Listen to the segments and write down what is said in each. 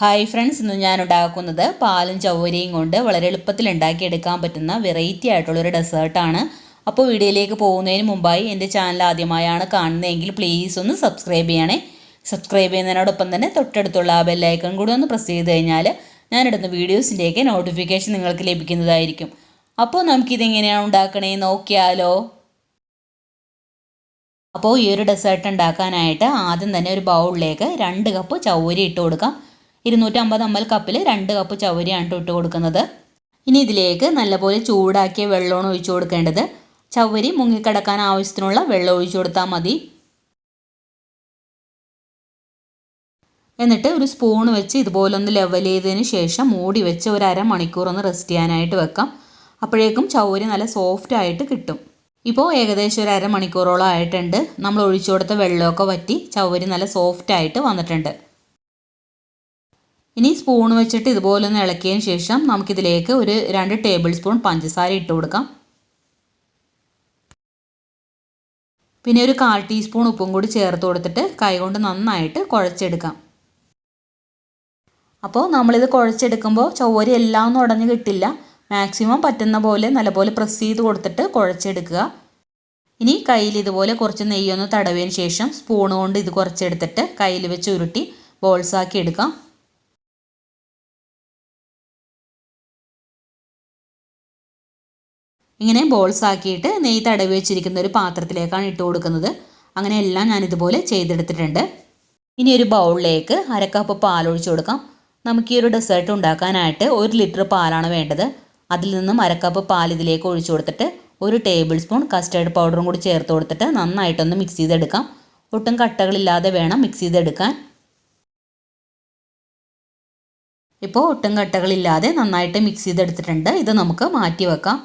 Hi friends ഇന്ന് ഞാൻ ഉണ്ടാക്കുന്നത് പാലും ചവ്വരിയും കൊണ്ട് വളരെ എളുപ്പത്തിൽ ഉണ്ടാക്കിയെടുക്കാൻ പറ്റുന്ന വെറൈറ്റി ആയിട്ടുള്ളൊരു ഡെസേർട്ടാണ് അപ്പോൾ വീഡിയോയിലേക്ക് പോകുന്നതിന് മുമ്പായി എന്റെ ചാനൽ ആദ്യമായാണ് കാണുന്നതെങ്കിൽ പ്ലീസ് ഒന്ന് സബ്സ്ക്രൈബ് ചെയ്യണേ. സബ്സ്ക്രൈബ് ചെയ്യുന്നതിനോടൊപ്പം തന്നെ തൊട്ടടുത്തുള്ള ആ ബെല്ലൈക്കൺ കൂടി ഒന്ന് പ്രസ് ചെയ്ത് കഴിഞ്ഞാൽ ഞാനിടുന്ന വീഡിയോസിന്റെയൊക്കെ നോട്ടിഫിക്കേഷൻ നിങ്ങൾക്ക് ലഭിക്കുന്നതായിരിക്കും. അപ്പോൾ നമുക്കിതെങ്ങനെയാണ് ഉണ്ടാക്കണേ നോക്കിയാലോ. അപ്പോൾ ഈ ഒരു ഡെസേർട്ട് ഉണ്ടാക്കാനായിട്ട് ആദ്യം തന്നെ ഒരു ബൗളിലേക്ക് രണ്ട് കപ്പ് ചവ്വരി ഇട്ട് കൊടുക്കാം. ഇരുന്നൂറ്റമ്പത് എം എൽ കപ്പിൽ രണ്ട് കപ്പ് ചവരിയാണ് ഇട്ട് കൊടുക്കുന്നത്. ഇനി ഇതിലേക്ക് നല്ലപോലെ ചൂടാക്കിയ വെള്ളമാണ് ഒഴിച്ചു കൊടുക്കേണ്ടത്. ചവരി മുങ്ങിക്കിടക്കാൻ ആവശ്യത്തിനുള്ള വെള്ളം ഒഴിച്ചു കൊടുത്താൽ മതി. എന്നിട്ട് ഒരു സ്പൂൺ വെച്ച് ഇതുപോലെ ഒന്ന് ലെവൽ ചെയ്തതിന് ശേഷം മൂടി വെച്ച് ഒരു അരമണിക്കൂർ ഒന്ന് റെസ്റ്റ് ചെയ്യാനായിട്ട് വെക്കാം. അപ്പോഴേക്കും ചവരി നല്ല സോഫ്റ്റ് ആയിട്ട് കിട്ടും. ഇപ്പോൾ ഏകദേശം ഒരു അരമണിക്കൂറോളം ആയിട്ടുണ്ട്. നമ്മൾ ഒഴിച്ചു കൊടുത്ത വെള്ളമൊക്കെ വറ്റി ചവരി നല്ല സോഫ്റ്റ് ആയിട്ട് വന്നിട്ടുണ്ട്. ഇനി സ്പൂൺ വെച്ചിട്ട് ഇതുപോലെ ഒന്ന് ഇളക്കിയതിന് ശേഷം നമുക്കിതിലേക്ക് ഒരു രണ്ട് ടേബിൾ സ്പൂൺ പഞ്ചസാര ഇട്ട് കൊടുക്കാം. പിന്നെ ഒരു കാൽ ടീസ്പൂൺ ഉപ്പും കൂടി ചേർത്ത് കൊടുത്തിട്ട് കൈകൊണ്ട് നന്നായിട്ട് കുഴച്ചെടുക്കാം. അപ്പോൾ നമ്മളിത് കുഴച്ചെടുക്കുമ്പോൾ ചൊവ്വരി എല്ലാം ഒന്നും ഉടഞ്ഞ് കിട്ടില്ല. മാക്സിമം പറ്റുന്ന പോലെ നല്ലപോലെ പ്രസ് ചെയ്ത് കൊടുത്തിട്ട് കുഴച്ചെടുക്കുക. ഇനി കയ്യിൽ ഇതുപോലെ കുറച്ച് നെയ്യൊന്ന് തടവിയതിന് ശേഷം സ്പൂൺ കൊണ്ട് ഇത് കുറച്ചെടുത്തിട്ട് കയ്യിൽ വെച്ച് ഉരുട്ടി ബോൾസാക്കി എടുക്കാം. ഇങ്ങനെ ബോൾസ് ആക്കിയിട്ട് നെയ്യ് തടവി വെച്ചിരിക്കുന്ന ഒരു പാത്രത്തിലേക്കാണ് ഇട്ട് കൊടുക്കുന്നത്. അങ്ങനെ എല്ലാം ഞാൻ ഇതുപോലെ ചെയ്തെടുത്തിട്ടുണ്ട്. ഇനി ഒരു ബൗളിലേക്ക് അരക്കപ്പ് പാൽ ഒഴിച്ചു കൊടുക്കാം. നമുക്ക് ഈ ഒരു ഡെസേർട്ട് ഉണ്ടാക്കാനായിട്ട് ഒരു ലിറ്റർ പാലാണ് വേണ്ടത്. അതിൽ നിന്നും അരക്കപ്പ് പാൽ ഇതിലേക്ക് ഒഴിച്ചു കൊടുത്തിട്ട് ഒരു ടേബിൾ സ്പൂൺ കസ്റ്റേർഡ് പൗഡറും കൂടി ചേർത്ത് കൊടുത്തിട്ട് നന്നായിട്ടൊന്ന് മിക്സ് ചെയ്തെടുക്കാം. ഒട്ടും കട്ടകളില്ലാതെ വേണം മിക്സ് ചെയ്തെടുക്കാൻ. ഇപ്പോൾ ഒട്ടും കട്ടകളില്ലാതെ നന്നായിട്ട് മിക്സ് ചെയ്തെടുത്തിട്ടുണ്ട്. ഇത് നമുക്ക് മാറ്റി വെക്കാം.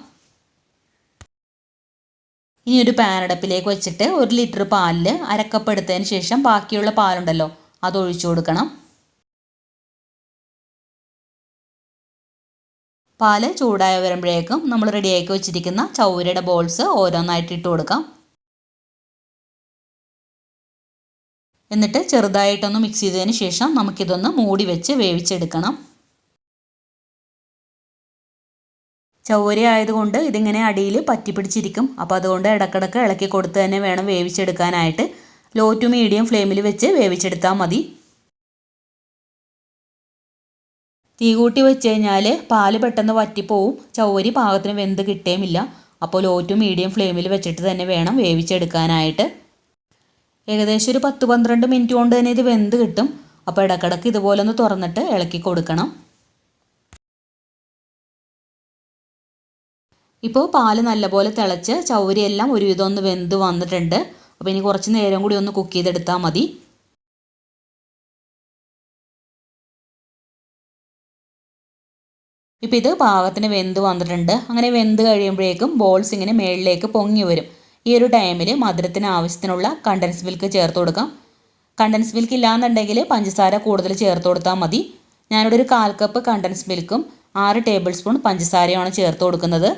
ഇനി ഒരു പാനടപ്പിലേക്ക് വെച്ചിട്ട് ഒരു ലിറ്റർ പാലിൽ അരക്കപ്പ് എടുത്തതിന് ശേഷം ബാക്കിയുള്ള പാലുണ്ടല്ലോ അത് ഒഴിച്ചു കൊടുക്കണം. പാൽ ചൂടായി വരുമ്പോഴേക്കും നമ്മൾ റെഡിയാക്കി വെച്ചിരിക്കുന്ന ചൗരയുടെ ബോൾസ് ഓരോന്നായിട്ട് ഇട്ട് കൊടുക്കാം. എന്നിട്ട് ചെറുതായിട്ടൊന്ന് മിക്സ് ചെയ്തതിന് ശേഷം നമുക്കിതൊന്ന് മൂടി വെച്ച് വേവിച്ചെടുക്കണം. ചൗരി ആയതുകൊണ്ട് ഇതിങ്ങനെ അടിയിൽ പറ്റി പിടിച്ചിരിക്കും. അപ്പോൾ അതുകൊണ്ട് ഇടക്കിടക്ക് ഇളക്കി കൊടുത്ത് തന്നെ വേണം വേവിച്ചെടുക്കാനായിട്ട്. ലോ ടു മീഡിയം ഫ്ലെയിമിൽ വെച്ച് വേവിച്ചെടുത്താൽ മതി. തീ കൂട്ടി വെച്ച് കഴിഞ്ഞാൽ പാൽ പെട്ടെന്ന് വറ്റിപ്പോവും. ചൗരി പാകത്തിന് വെന്ത് കിട്ടേമില്ല. അപ്പോൾ ലോ ടു മീഡിയം ഫ്ലെയിമിൽ വെച്ചിട്ട് തന്നെ വേണം വേവിച്ചെടുക്കാനായിട്ട്. ഏകദേശം ഒരു പത്ത് പന്ത്രണ്ട് മിനിറ്റ് കൊണ്ട് തന്നെ ഇത് വെന്ത് കിട്ടും. അപ്പോൾ ഇടക്കിടക്ക് ഇതുപോലെ ഒന്ന് തുറന്നിട്ട് ഇളക്കി കൊടുക്കണം. ഇപ്പോൾ പാൽ നല്ലപോലെ തിളച്ച് ചൗരിയെല്ലാം ഒരുവിധം ഒന്ന് വെന്ത് വന്നിട്ടുണ്ട്. അപ്പോൾ ഇനി കുറച്ച് നേരം കൂടി ഒന്ന് കുക്ക് ചെയ്തെടുത്താൽ മതി. ഇപ്പോൾ ഇത് പാകത്തിന് വെന്ത് വന്നിട്ടുണ്ട്. അങ്ങനെ വെന്ത് കഴിയുമ്പോഴേക്കും ബോൾസ് ഇങ്ങനെ മേളിലേക്ക് പൊങ്ങി വരും. ഈ ഒരു ടൈമിൽ മധുരത്തിന് ആവശ്യത്തിനുള്ള കണ്ടൻസ് മിൽക്ക് ചേർത്ത് കൊടുക്കാം. കണ്ടൻസ് മിൽക്ക് ഇല്ലാന്നുണ്ടെങ്കിൽ പഞ്ചസാര കൂടുതൽ ചേർത്ത് കൊടുത്താൽ മതി. ഞാനിവിടെ ഒരു കാൽ കപ്പ് കണ്ടൻസ് മിൽക്കും ആറ് ടേബിൾ സ്പൂൺ പഞ്ചസാരയുമാണ് ചേർത്ത് കൊടുക്കുന്നത്.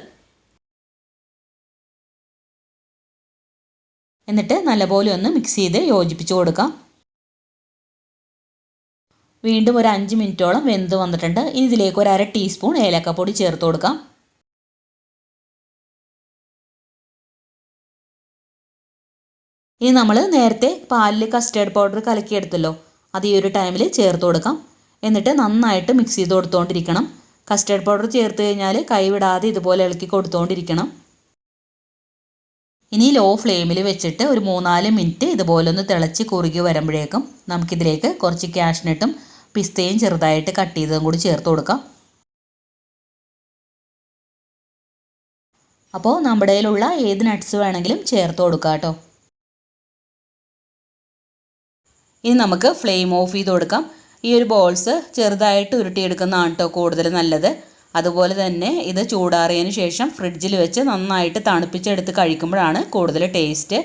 എന്നിട്ട് നല്ലപോലെ ഒന്ന് മിക്സ് ചെയ്ത് യോജിപ്പിച്ച് കൊടുക്കാം. വീണ്ടും ഒരു അഞ്ച് മിനിറ്റോളം വെന്ത് വന്നിട്ടുണ്ട്. ഇനി ഇതിലേക്ക് ഒരു അര ടീസ്പൂൺ ഏലക്കപ്പൊടി ചേർത്ത് കൊടുക്കാം. ഇനി നമ്മൾ നേരത്തെ പാലിൽ കസ്റ്റേർഡ് പൗഡർ കലക്കിയെടുത്തല്ലോ. അത് ഈ ഒരു ടൈമിൽ ചേർത്ത് കൊടുക്കാം. എന്നിട്ട് നന്നായിട്ട് മിക്സ് ചെയ്ത് കൊടുത്തുകൊണ്ടിരിക്കണം കസ്റ്റേർഡ് പൗഡർ ചേർത്ത് കഴിഞ്ഞാൽ കൈവിടാതെ ഇതുപോലെ ഇളക്കി കൊടുത്തുകൊണ്ടിരിക്കണം ഇനി ലോ ഫ്ലെയിമിൽ വെച്ചിട്ട് ഒരു മൂന്നാൽ മിനിറ്റ് ഇതുപോലെ ഒന്ന് തിളച്ച് കുറുകി വരുമ്പോഴേക്കും നമുക്കിതിലേക്ക് കുറച്ച് ക്യാഷ്നട്ടും പിസ്തയും ചെറുതായിട്ട് കട്ട് ചെയ്തതും കൂടി ചേർത്ത് കൊടുക്കാം. അപ്പോൾ നമ്മുടെ കയ്യിലുള്ള ഏത് നട്ട്സ് വേണമെങ്കിലും ചേർത്ത് കൊടുക്കാം കേട്ടോ. ഇനി നമുക്ക് ഫ്ലെയിം ഓഫ് ചെയ്ത് കൊടുക്കാം. ഈ ഒരു ബോൾസ് ചെറുതായിട്ട് ഉരുട്ടിയെടുക്കുന്നതാണ് കേട്ടോ കൂടുതൽ നല്ലത്. അതുപോലെ തന്നെ ഇത് ചൂടാറിയതിന് ശേഷം ഫ്രിഡ്ജിൽ വെച്ച് നന്നായിട്ട് തണുപ്പിച്ചെടുത്ത് കഴിക്കുമ്പോഴാണ് കൂടുതൽ ടേസ്റ്റ്.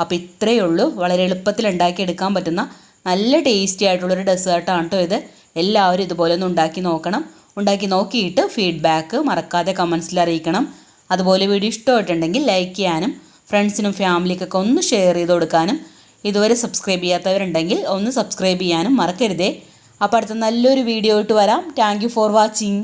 അപ്പോൾ ഇത്രയേ ഉള്ളൂ. വളരെ എളുപ്പത്തിൽ ഉണ്ടാക്കിയെടുക്കാൻ പറ്റുന്ന നല്ല ടേസ്റ്റി ആയിട്ടുള്ളൊരു ഡെസേർട്ടാണ് കേട്ടോ ഇത്. എല്ലാവരും ഇതുപോലെ ഒന്ന് ഉണ്ടാക്കി നോക്കണം. ഉണ്ടാക്കി നോക്കിയിട്ട് ഫീഡ്ബാക്ക് മറക്കാതെ കമൻസിൽ അറിയിക്കണം. അതുപോലെ വീഡിയോ ഇഷ്ടമായിട്ടുണ്ടെങ്കിൽ ലൈക്ക് ചെയ്യാനും ഫ്രണ്ട്സിനും ഫാമിലിക്കൊക്കെ ഒന്ന് ഷെയർ ചെയ്ത് കൊടുക്കാനും ഇതുവരെ സബ്സ്ക്രൈബ് ചെയ്യാത്തവരുണ്ടെങ്കിൽ ഒന്ന് സബ്സ്ക്രൈബ് ചെയ്യാനും മറക്കരുതേ. അപ്പോൾ അടുത്ത നല്ലൊരു വീഡിയോ ഇട്ട് വരാം താങ്ക് ഫോർ വാച്ചിങ്